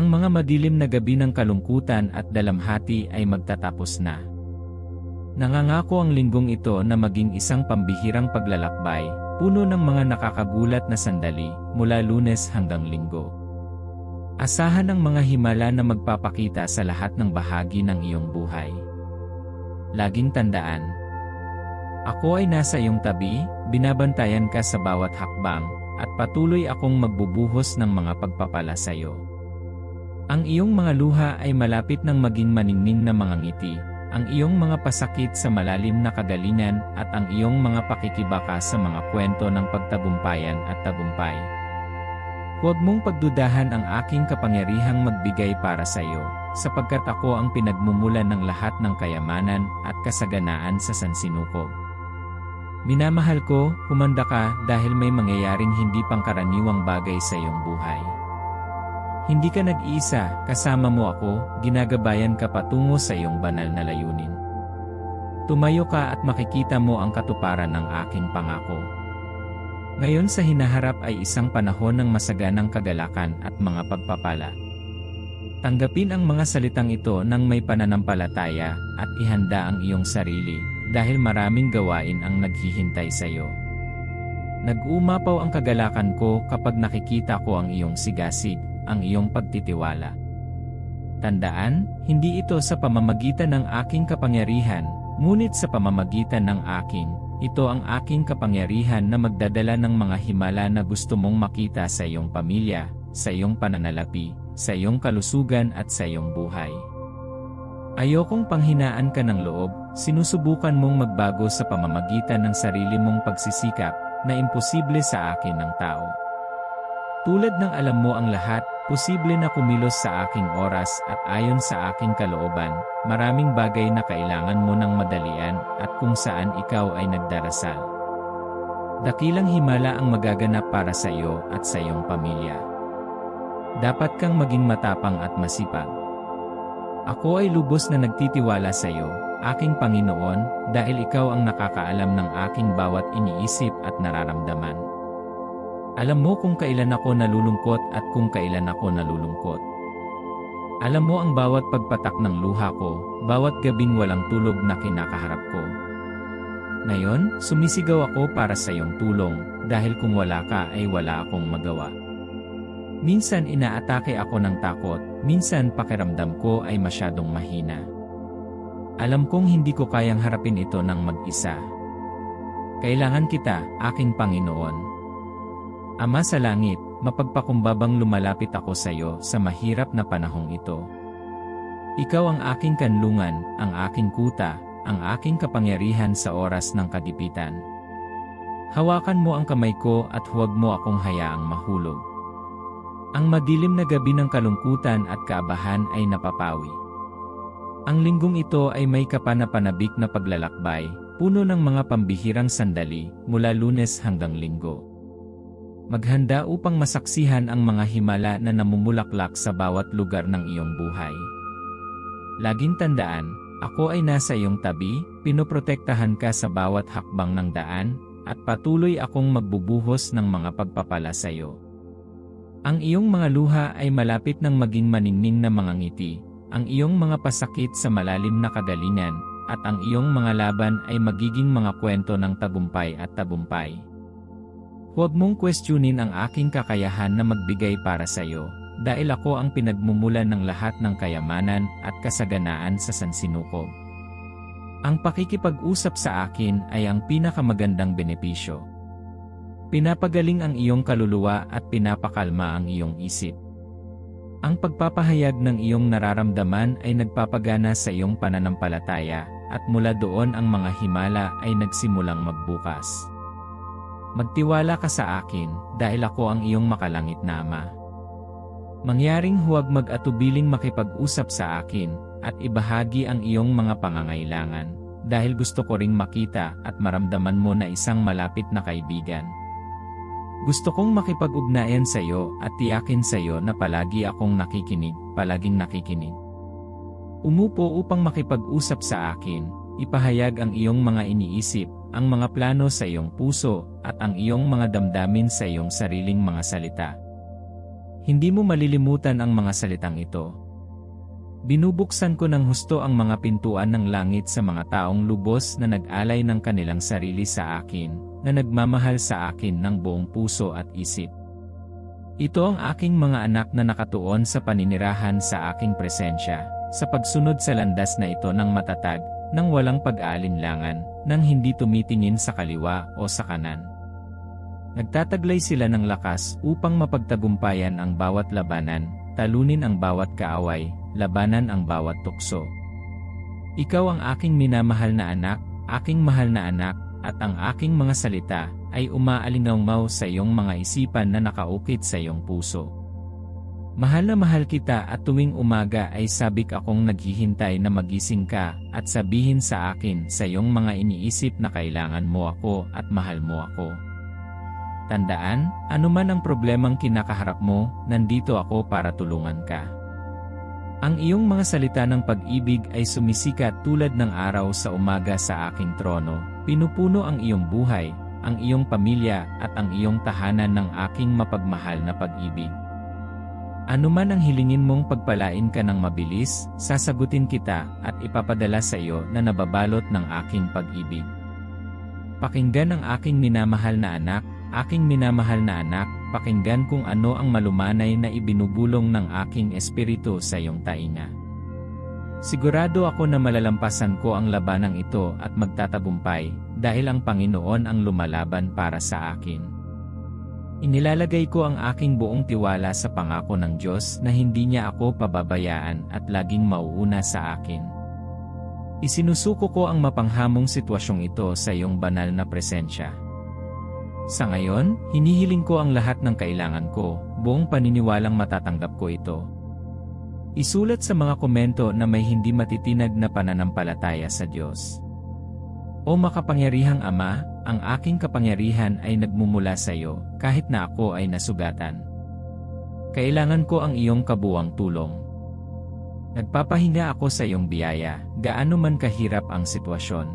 Ang mga madilim na gabi ng kalungkutan at dalamhati ay magtatapos na. Nangangako ang linggong ito na maging isang pambihirang paglalakbay, puno ng mga nakakagulat na sandali, mula lunes hanggang linggo. Asahan ang mga himala na magpapakita sa lahat ng bahagi ng iyong buhay. Laging tandaan, ako ay nasa iyong tabi, binabantayan ka sa bawat hakbang, at patuloy akong magbubuhos ng mga pagpapala sa iyo. Ang iyong mga luha ay malapit ng maging maningning na mga ngiti, ang iyong mga pasakit sa malalim na kagalingan at ang iyong mga pakikibaka sa mga kwento ng pagtagumpayan at tagumpay. Huwag mong pagdudahan ang aking kapangyarihang magbigay para sa iyo, sapagkat ako ang pinagmumulan ng lahat ng kayamanan at kasaganaan sa sansinukob. Minamahal ko, humanda ka dahil may mangyayaring hindi pangkaraniwang bagay sa iyong buhay. Hindi ka nag-iisa, kasama mo ako, ginagabayan ka patungo sa iyong banal na layunin. Tumayo ka at makikita mo ang katuparan ng aking pangako. Ngayon sa hinaharap ay isang panahon ng masaganang kagalakan at mga pagpapala. Tanggapin ang mga salitang ito ng may pananampalataya at ihanda ang iyong sarili dahil maraming gawain ang naghihintay sa iyo. Nag-umapaw ang kagalakan ko kapag nakikita ko ang iyong sigasig, ang iyong pagtitiwala. Tandaan, hindi ito sa pamamagitan ng aking kapangyarihan, ngunit sa pamamagitan ng aking ito ang aking kapangyarihan na magdadala ng mga himala na gusto mong makita sa iyong pamilya, sa iyong pananalapi, sa iyong kalusugan at sa iyong buhay. Ayokong panghinaan ka ng loob, sinusubukan mong magbago sa pamamagitan ng sarili mong pagsisikap na imposible sa akin ng tao. Tulad ng alam mo ang lahat, posible na kumilos sa aking oras at ayon sa aking kalooban, Maraming bagay na kailangan mo ng madalian at kung saan ikaw ay nagdarasal. Dakilang himala ang magaganap para sa iyo at sa iyong pamilya. Dapat kang maging matapang at masipag. Ako ay lubos na nagtitiwala sa iyo, aking Panginoon, dahil ikaw ang nakakaalam ng aking bawat iniisip at nararamdaman. Alam mo kung kailan ako nalulungkot at kung kailan ako nalulungkot. Alam mo ang bawat pagpatak ng luha ko, bawat gabing walang tulog na kinakaharap ko. Ngayon, sumisigaw ako para sa iyong tulong, dahil kung wala ka ay wala akong magawa. Minsan inaatake ako ng takot, minsan pakiramdam ko ay masyadong mahina. Alam kong hindi ko kayang harapin ito ng mag-isa. Kailangan kita, aking Panginoon. Ama sa langit, mapagpakumbabang lumalapit ako sa iyo sa mahirap na panahong ito. Ikaw ang aking kanlungan, ang aking kuta, ang aking kapangyarihan sa oras ng kadipitan. Hawakan mo ang kamay ko at huwag mo akong hayaang mahulog. Ang madilim na gabi ng kalungkutan at kaabahan ay napapawi. Ang linggong ito ay may kapanapanabik na paglalakbay, puno ng mga pambihirang sandali, mula lunes hanggang linggo. Maghanda upang masaksihan ang mga himala na namumulaklak sa bawat lugar ng iyong buhay. Laging tandaan, ako ay nasa iyong tabi, pinoprotektahan ka sa bawat hakbang ng daan, at patuloy akong magbubuhos ng mga pagpapala sa iyo. Ang iyong mga luha ay malapit ng maging maningning na mga ngiti, ang iyong mga pasakit sa malalim na kagalingan, at ang iyong mga laban ay magiging mga kwento ng tagumpay at tagumpay. Huwag mong questionin ang aking kakayahan na magbigay para sa iyo, dahil ako ang pinagmumulan ng lahat ng kayamanan at kasaganaan sa sansinukob. Ang pakikipag-usap sa akin ay ang pinakamagandang benepisyo. Pinapagaling ang iyong kaluluwa at pinapakalma ang iyong isip. Ang pagpapahayag ng iyong nararamdaman ay nagpapagana sa iyong pananampalataya, at mula doon ang mga himala ay nagsimulang magbukas. Magtiwala ka sa akin, dahil ako ang iyong makalangit na Ama. Mangyaring huwag mag-atubiling makipag-usap sa akin, at ibahagi ang iyong mga pangangailangan, dahil gusto ko ring makita at maramdaman mo na isang malapit na kaibigan. Gusto kong makipag-ugnayan sa iyo at tiyakin sa iyo na palagi akong nakikinig, palaging nakikinig. Umupo upang makipag-usap sa akin, ipahayag ang iyong mga iniisip, ang mga plano sa iyong puso, at ang iyong mga damdamin sa iyong sariling mga salita. Hindi mo malilimutan ang mga salitang ito. Binubuksan ko ng husto ang mga pintuan ng langit sa mga taong lubos na nag-alay ng kanilang sarili sa akin, na nagmamahal sa akin ng buong puso at isip. Ito ang aking mga anak na nakatuon sa paninirahan sa aking presensya, sa pagsunod sa landas na ito ng matatag, nang walang pag-aalinlangan, nang hindi tumitingin sa kaliwa o sa kanan. Nagtataglay sila ng lakas upang mapagtagumpayan ang bawat labanan, talunin ang bawat kaaway, labanan ang bawat tukso. Ikaw ang aking minamahal na anak, aking mahal na anak, at ang aking mga salita ay umaalingaw sa iyong mga isipan na nakaukit sa iyong puso. Mahal na mahal kita at tuwing umaga ay sabik akong naghihintay na magising ka at sabihin sa akin sa iyong mga iniisip na kailangan mo ako at mahal mo ako. Tandaan, anuman ang problemang kinakaharap mo, nandito ako para tulungan ka. Ang iyong mga salita ng pag-ibig ay sumisikat tulad ng araw sa umaga sa aking trono, pinupuno ang iyong buhay, ang iyong pamilya at ang iyong tahanan ng aking mapagmahal na pag-ibig. Ano man ang hilingin mong pagpalain ka ng mabilis, sasagutin kita at ipapadala sa iyo na nababalot ng aking pag-ibig. Pakinggan ang aking minamahal na anak, aking minamahal na anak, pakinggan kung ano ang malumanay na ibinubulong ng aking espiritu sa iyong tainga. Sigurado ako na malalampasan ko ang labanang ito at magtatagumpay dahil ang Panginoon ang lumalaban para sa akin. Inilalagay ko ang aking buong tiwala sa pangako ng Diyos na hindi niya ako pababayaan at laging mauuna sa akin. Isinusuko ko ang mapanghamong sitwasyong ito sa iyong banal na presensya. Sa ngayon, hinihiling ko ang lahat ng kailangan ko, buong paniniwalang matatanggap ko ito. Isulat sa mga komento na may hindi matitinag na pananampalataya sa Diyos. O makapangyarihang Ama, ang aking kapangyarihan ay nagmumula sa iyo, kahit na ako ay nasugatan. Kailangan ko ang iyong kabuwang tulong. Nagpapahinga ako sa iyong biyaya, gaano man kahirap ang sitwasyon.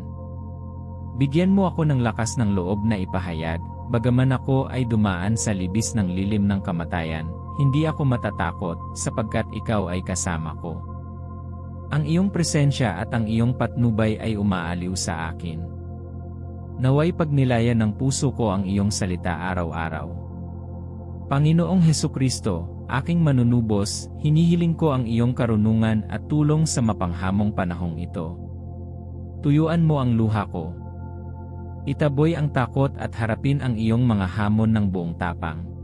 Bigyan mo ako ng lakas ng loob na ipahayag, bagaman ako ay dumaan sa libis ng lilim ng kamatayan, hindi ako matatakot sapagkat ikaw ay kasama ko. Ang iyong presensya at ang iyong patnubay ay umaaliw sa akin. Naway pagnilayan ng puso ko ang iyong salita araw-araw. Panginoong Heso Kristo, aking manunubos, hinihiling ko ang iyong karunungan at tulong sa mapanghamong panahong ito. Tuyuan mo ang luha ko. Itaboy ang takot at harapin ang iyong mga hamon ng buong tapang.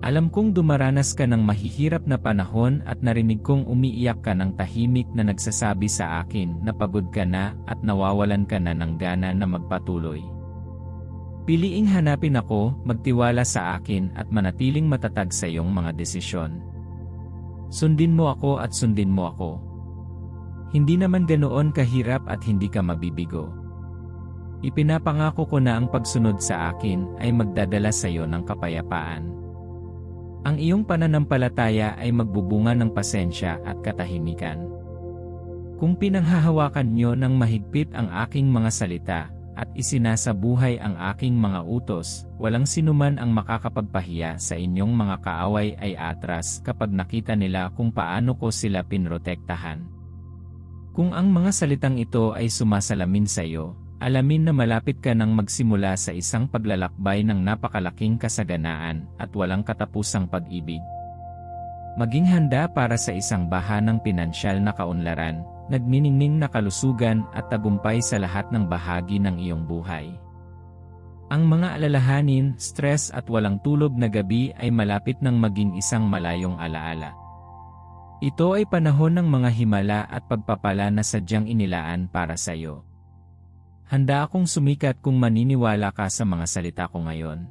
Alam kong dumaranas ka ng mahihirap na panahon at narinig kong umiiyak ka ng tahimik na nagsasabi sa akin na pagod ka na at nawawalan ka na ng gana na magpatuloy. Piliing hanapin ako, magtiwala sa akin at manatiling matatag sa iyong mga desisyon. Sundin mo ako at sundin mo ako. Hindi naman ganoon kahirap at hindi ka mabibigo. Ipinapangako ko na ang pagsunod sa akin ay magdadala sa iyo ng kapayapaan. Ang iyong pananampalataya ay magbubunga ng pasensya at katahimikan. Kung pinanghahawakan niyo ng mahigpit ang aking mga salita, at isinasabuhay ang aking mga utos, walang sinuman ang makakapagpahiya sa inyong mga kaaway ay atras kapag nakita nila kung paano ko sila pinrotektahan. Kung ang mga salitang ito ay sumasalamin sa iyo, Alamin na malapit ka nang magsimula sa isang paglalakbay ng napakalaking kasaganaan at walang katapusang pag-ibig. Maging handa para sa isang bahanang pinansyal na kaunlaran, nagniningning na kalusugan at tagumpay sa lahat ng bahagi ng iyong buhay. Ang mga alalahanin, stress at walang tulog na gabi ay malapit ng maging isang malayong alaala. Ito ay panahon ng mga himala at pagpapala na sadyang inilaan para sa iyo. Handa akong sumikat kung maniniwala ka sa mga salita ko ngayon.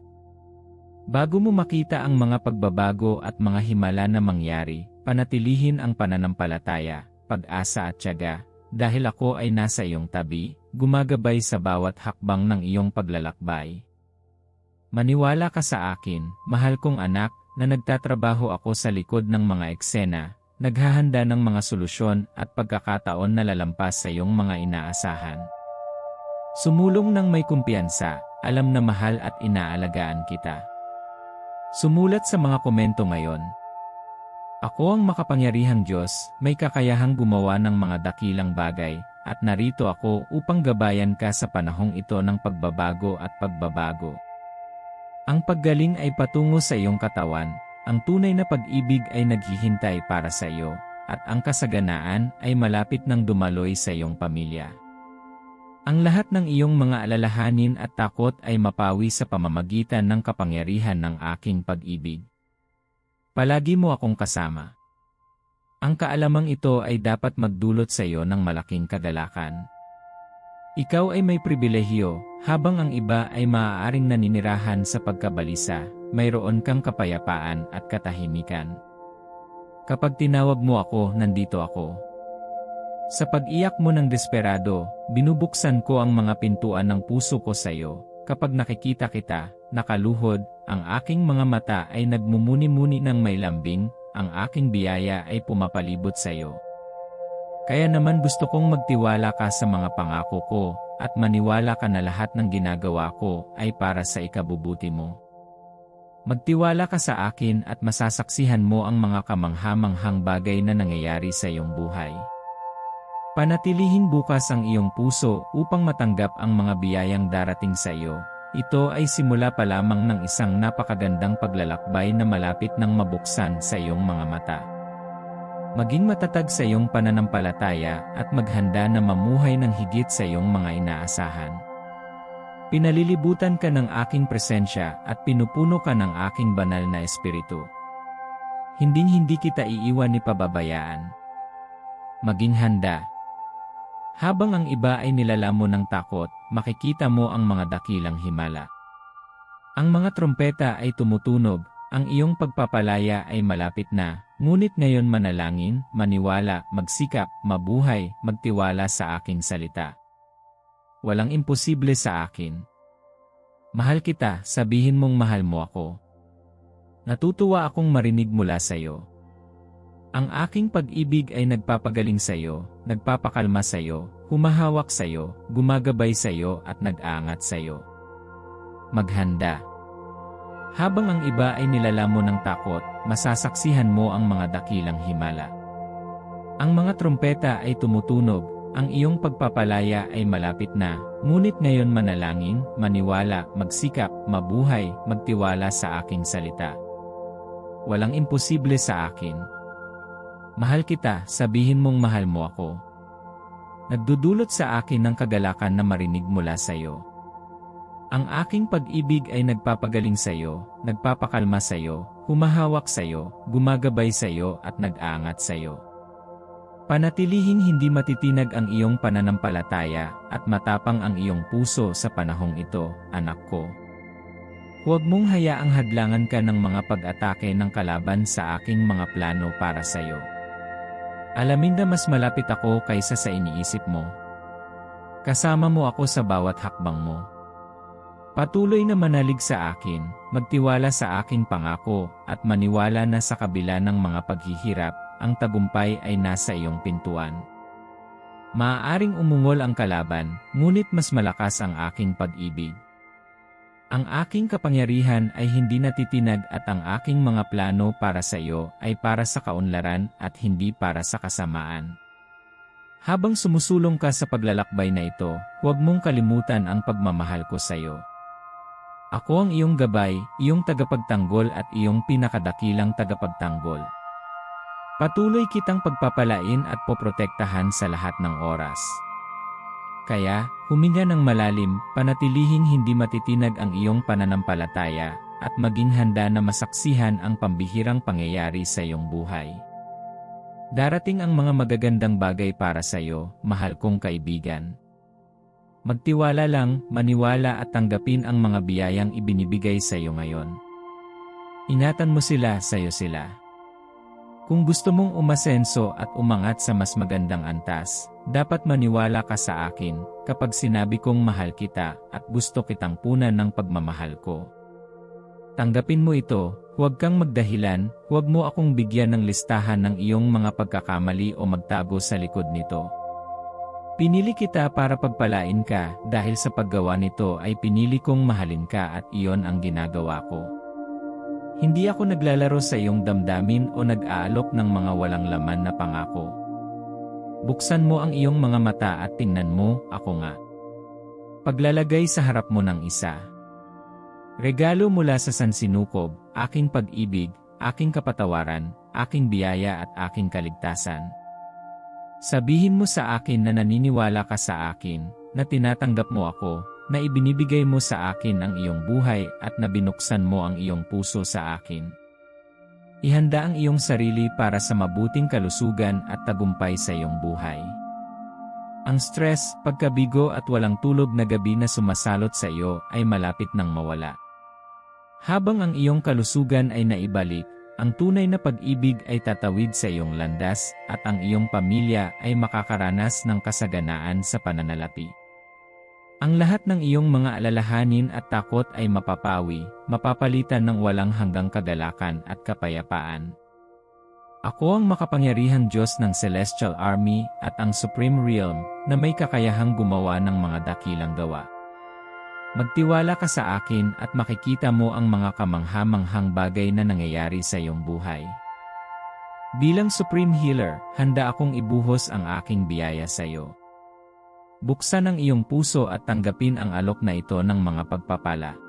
Bago mo makita ang mga pagbabago at mga himala na mangyari, panatilihin ang pananampalataya, pag-asa at tiyaga, dahil ako ay nasa iyong tabi, gumagabay sa bawat hakbang ng iyong paglalakbay. Maniwala ka sa akin, mahal kong anak, na nagtatrabaho ako sa likod ng mga eksena, naghahanda ng mga solusyon at pagkakataon na lalampas sa iyong mga inaasahan. Sumulong ng may kumpiyansa, alam na mahal at inaalagaan kita. Sumulat sa mga komento ngayon, Ako ang makapangyarihang Diyos, may kakayahang gumawa ng mga dakilang bagay, at narito ako upang gabayan ka sa panahong ito ng pagbabago at pagbabago. Ang paggaling ay patungo sa iyong katawan, ang tunay na pag-ibig ay naghihintay para sa iyo, at ang kasaganaan ay malapit ng dumaloy sa iyong pamilya. Ang lahat ng iyong mga alalahanin at takot ay mapawi sa pamamagitan ng kapangyarihan ng aking pag-ibig. Palagi mo akong kasama. Ang kaalamang ito ay dapat magdulot sa iyo ng malaking kagalakan. Ikaw ay may pribilehiyo, habang ang iba ay maaaring naninirahan sa pagkabalisa, mayroon kang kapayapaan at katahimikan. Kapag tinawag mo ako, nandito ako. Sa pag-iyak mo ng desperado, binubuksan ko ang mga pintuan ng puso ko sa iyo. Kapag nakikita kita, nakaluhod, ang aking mga mata ay nagmumuni-muni ng may lambing, ang aking biyaya ay pumapalibot sa iyo. Kaya naman gusto kong magtiwala ka sa mga pangako ko, at maniwala ka na lahat ng ginagawa ko ay para sa ikabubuti mo. Magtiwala ka sa akin at masasaksihan mo ang mga kamanghamanghang bagay na nangyayari sa iyong buhay. Panatilihin bukas ang iyong puso upang matanggap ang mga biyayang darating sa iyo. Ito ay simula pa lamang ng isang napakagandang paglalakbay na malapit ng mabuksan sa iyong mga mata. Maging matatag sa iyong pananampalataya at maghanda na mamuhay ng higit sa iyong mga inaasahan. Pinalilibutan ka ng aking presensya at pinupuno ka ng aking banal na espiritu. Hinding-hindi kita iiwan ni pababayaan. Maging handa. Habang ang iba ay nilalamon ng takot, makikita mo ang mga dakilang himala. Ang mga trompeta ay tumutunog, ang iyong pagpapalaya ay malapit na, ngunit ngayon manalangin, maniwala, magsikap, mabuhay, magtiwala sa aking salita. Walang imposible sa akin. Mahal kita, sabihin mong mahal mo ako. Natutuwa akong marinig mula sa iyo. Ang aking pag-ibig ay nagpapagaling sa iyo, nagpapakalma sa iyo, humahawak sa iyo, gumagabay sa iyo at nag-aangat sa iyo. Maghanda. Habang ang iba ay nilalamon ng takot, masasaksihan mo ang mga dakilang himala. Ang mga trompeta ay tumutunog, ang iyong pagpapalaya ay malapit na, ngunit ngayon manalangin, maniwala, magsikap, mabuhay, magtiwala sa aking salita. Walang imposible sa akin. Mahal kita, sabihin mong mahal mo ako. Nagdudulot sa akin ng kagalakan na marinig mula sa iyo. Ang aking pag-ibig ay nagpapagaling sa iyo, nagpapakalma sa iyo, humahawak sa iyo, gumagabay sa iyo at nag-aangat sa iyo. Panatilihing hindi matitinag ang iyong pananampalataya at matapang ang iyong puso sa panahong ito, anak ko. Huwag mong hayaang hadlangan ka ng mga pag-atake ng kalaban sa aking mga plano para sa iyo. Alamin na mas malapit ako kaysa sa iniisip mo. Kasama mo ako sa bawat hakbang mo. Patuloy na manalig sa akin, magtiwala sa aking pangako, at maniwala na sa kabila ng mga paghihirap, ang tagumpay ay nasa iyong pintuan. Maaaring umungol ang kalaban, ngunit mas malakas ang aking pag-ibig. Ang aking kapangyarihan ay hindi natitinag at ang aking mga plano para sa iyo ay para sa kaunlaran at hindi para sa kasamaan. Habang sumusulong ka sa paglalakbay na ito, huwag mong kalimutan ang pagmamahal ko sa iyo. Ako ang iyong gabay, iyong tagapagtanggol at iyong pinakadakilang tagapagtanggol. Patuloy kitang pagpapalain at poprotektahan sa lahat ng oras. Kaya, huminga ng malalim, panatilihing hindi matitinag ang iyong pananampalataya, at maging handa na masaksihan ang pambihirang pangyayari sa iyong buhay. Darating ang mga magagandang bagay para sa iyo, mahal kong kaibigan. Magtiwala lang, maniwala at tanggapin ang mga biyayang ibinibigay sa iyo ngayon. Ingatan mo sila, sa iyo sila. Kung gusto mong umasenso at umangat sa mas magandang antas, dapat maniwala ka sa akin kapag sinabi kong mahal kita at gusto kitang punan ng pagmamahal ko. Tanggapin mo ito, huwag kang magdahilan, huwag mo akong bigyan ng listahan ng iyong mga pagkakamali o magtago sa likod nito. Pinili kita para pagpalain ka dahil sa paggawa nito ay pinili kong mahalin ka at iyon ang ginagawa ko. Hindi ako naglalaro sa iyong damdamin o nag-aalok ng mga walang laman na pangako. Buksan mo ang iyong mga mata at tingnan mo, ako nga. Paglalagay sa harap mo ng isa. Regalo mula sa Sansinukob, aking pag-ibig, aking kapatawaran, aking biyaya at aking kaligtasan. Sabihin mo sa akin na naniniwala ka sa akin, na tinatanggap mo ako, na ibinibigay mo sa akin ang iyong buhay at na binuksan mo ang iyong puso sa akin. Ihanda ang iyong sarili para sa mabuting kalusugan at tagumpay sa iyong buhay. Ang stress, pagkabigo at walang tulog na gabi na sumasalot sa iyo ay malapit nang mawala. Habang ang iyong kalusugan ay naibalik, ang tunay na pag-ibig ay tatawid sa iyong landas at ang iyong pamilya ay makakaranas ng kasaganaan sa pananalapi. Ang lahat ng iyong mga alalahanin at takot ay mapapawi, mapapalitan ng walang hanggang kagalakan at kapayapaan. Ako ang makapangyarihang Diyos ng Celestial Army at ang Supreme Realm na may kakayahang gumawa ng mga dakilang gawa. Magtiwala ka sa akin at makikita mo ang mga kamangha-manghang bagay na nangyayari sa iyong buhay. Bilang Supreme Healer, handa akong ibuhos ang aking biyaya sa iyo. Buksan ang iyong puso at tanggapin ang alok na ito ng mga pagpapala.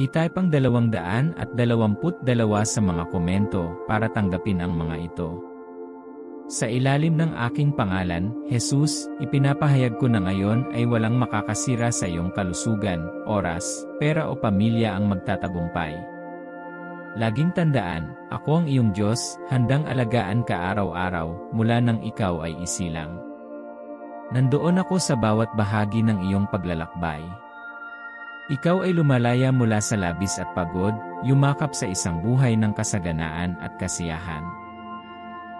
I-type ang 200 at 22 sa mga komento para tanggapin ang mga ito. Sa ilalim ng aking pangalan, Jesus, ipinapahayag ko na ngayon ay walang makakasira sa iyong kalusugan, oras, pera o pamilya ang magtatagumpay. Laging tandaan, ako ang iyong Diyos, handang alagaan ka araw-araw, mula nang ikaw ay isilang. Nandoon ako sa bawat bahagi ng iyong paglalakbay. Ikaw ay lumalaya mula sa labis at pagod, yumakap sa isang buhay ng kasaganaan at kasiyahan.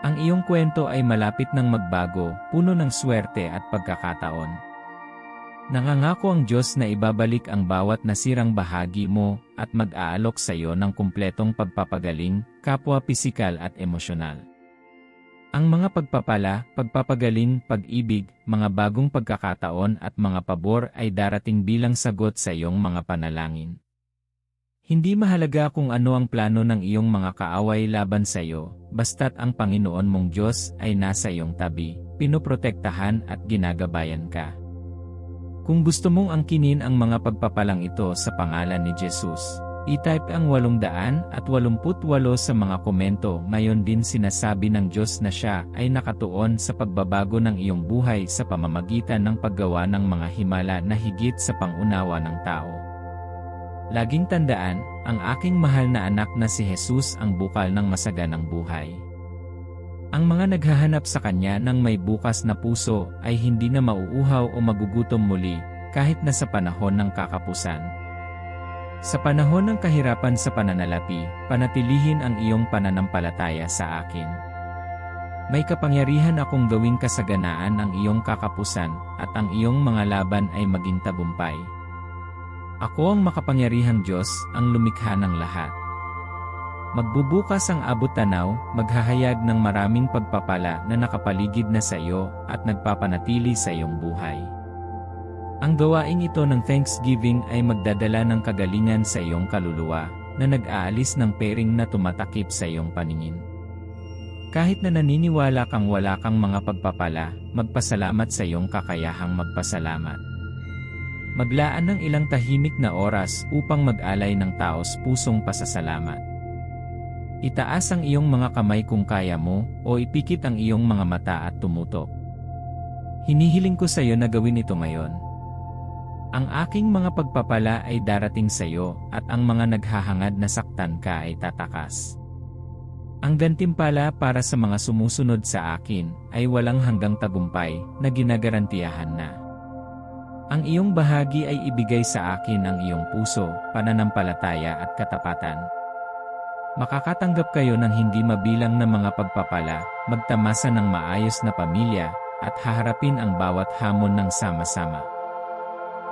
Ang iyong kwento ay malapit ng magbago, puno ng swerte at pagkakataon. Nangangako ang Diyos na ibabalik ang bawat nasirang bahagi mo at mag-aalok sa iyo ng kumpletong pagpapagaling, kapwa pisikal at emosyonal. Ang mga pagpapala, pagpapagaling, pag-ibig, mga bagong pagkakataon at mga pabor ay darating bilang sagot sa iyong mga panalangin. Hindi mahalaga kung ano ang plano ng iyong mga kaaway laban sa iyo, basta't ang Panginoon mong Diyos ay nasa iyong tabi, pinoprotektahan at ginagabayan ka. Kung gusto mong angkinin ang mga pagpapalang ito sa pangalan ni Jesus, I-type ang 888 sa mga komento. Mayon din sinasabi ng Diyos na siya ay nakatuon sa pagbabago ng iyong buhay sa pamamagitan ng paggawa ng mga himala na higit sa pangunawa ng tao. Laging tandaan, ang aking mahal na anak na si Jesus ang bukal ng masaganang buhay. Ang mga naghahanap sa kanya ng may bukas na puso ay hindi na mauuhaw o magugutom muli kahit na sa panahon ng kakapusan. Sa panahon ng kahirapan sa pananalapi, panatilihin ang iyong pananampalataya sa akin. May kapangyarihan akong gawing kasaganaan ang iyong kakapusan at ang iyong mga laban ay maging tagumpay. Ako ang makapangyarihang Diyos, ang lumikha ng lahat. Magbubukas ang abot tanaw, maghahayag ng maraming pagpapala na nakapaligid na sa iyo at nagpapanatili sa iyong buhay. Ang gawaing ito ng Thanksgiving ay magdadala ng kagalingan sa iyong kaluluwa, na nag-aalis ng pering na tumatakip sa iyong paningin. Kahit na naniniwala kang wala kang mga pagpapala, magpasalamat sa iyong kakayahang magpasalamat. Maglaan ng ilang tahimik na oras upang mag-alay ng taos pusong pasasalamat. Itaas ang iyong mga kamay kung kaya mo, o ipikit ang iyong mga mata at tumutok. Hinihiling ko sa iyo na gawin ito ngayon. Ang aking mga pagpapala ay darating sa iyo at ang mga naghahangad na saktan ka ay tatakas. Ang gantimpala para sa mga sumusunod sa akin ay walang hanggang tagumpay na ginagarantiyahan na. Ang iyong bahagi ay ibigay sa akin ang iyong puso, pananampalataya at katapatan. Makakatanggap kayo ng hindi mabilang na mga pagpapala, magtamasa ng maayos na pamilya, at haharapin ang bawat hamon ng sama-sama.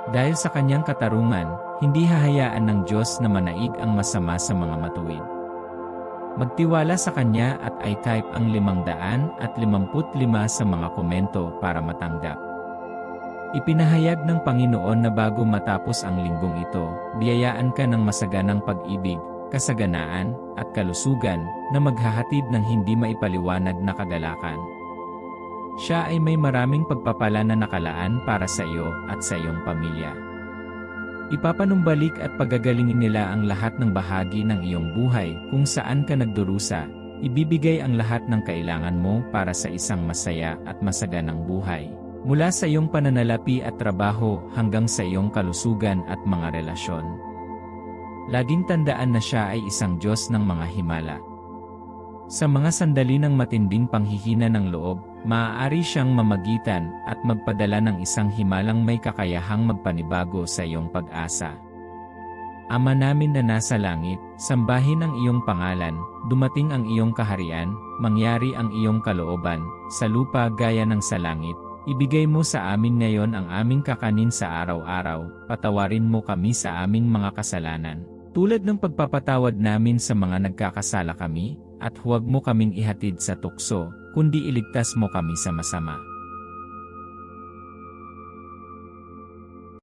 Dahil sa kanyang katarungan, hindi hahayaan ng Diyos na manaig ang masama sa mga matuwid. Magtiwala sa Kanya at i-type ang 555 sa mga komento para matanggap. Ipinahayag ng Panginoon na bago matapos ang linggong ito, biyayaan ka ng masaganang pag-ibig, kasaganaan, at kalusugan na maghahatid ng hindi maipaliwanag na kagalakan. Siya ay may maraming pagpapala na nakalaan para sa iyo at sa iyong pamilya. Ipapanumbalik at pagagalingin nila ang lahat ng bahagi ng iyong buhay kung saan ka nagdurusa, ibibigay ang lahat ng kailangan mo para sa isang masaya at masaganang buhay. Mula sa iyong pananalapi at trabaho hanggang sa iyong kalusugan at mga relasyon. Laging tandaan na siya ay isang Diyos ng mga himala. Sa mga sandali ng matinding panghihina ng loob, maaari siyang mamagitan at magpadala ng isang himalang may kakayahang magpanibago sa iyong pag-asa. Ama namin na nasa langit, sambahin ang iyong pangalan, dumating ang iyong kaharian, mangyari ang iyong kalooban, sa lupa gaya ng sa langit. Ibigay mo sa amin ngayon ang aming kakanin sa araw-araw, patawarin mo kami sa aming mga kasalanan. Tulad ng pagpapatawad namin sa mga nagkakasala kami, at huwag mo kaming ihatid sa tukso, kundi iligtas mo kami sa masama.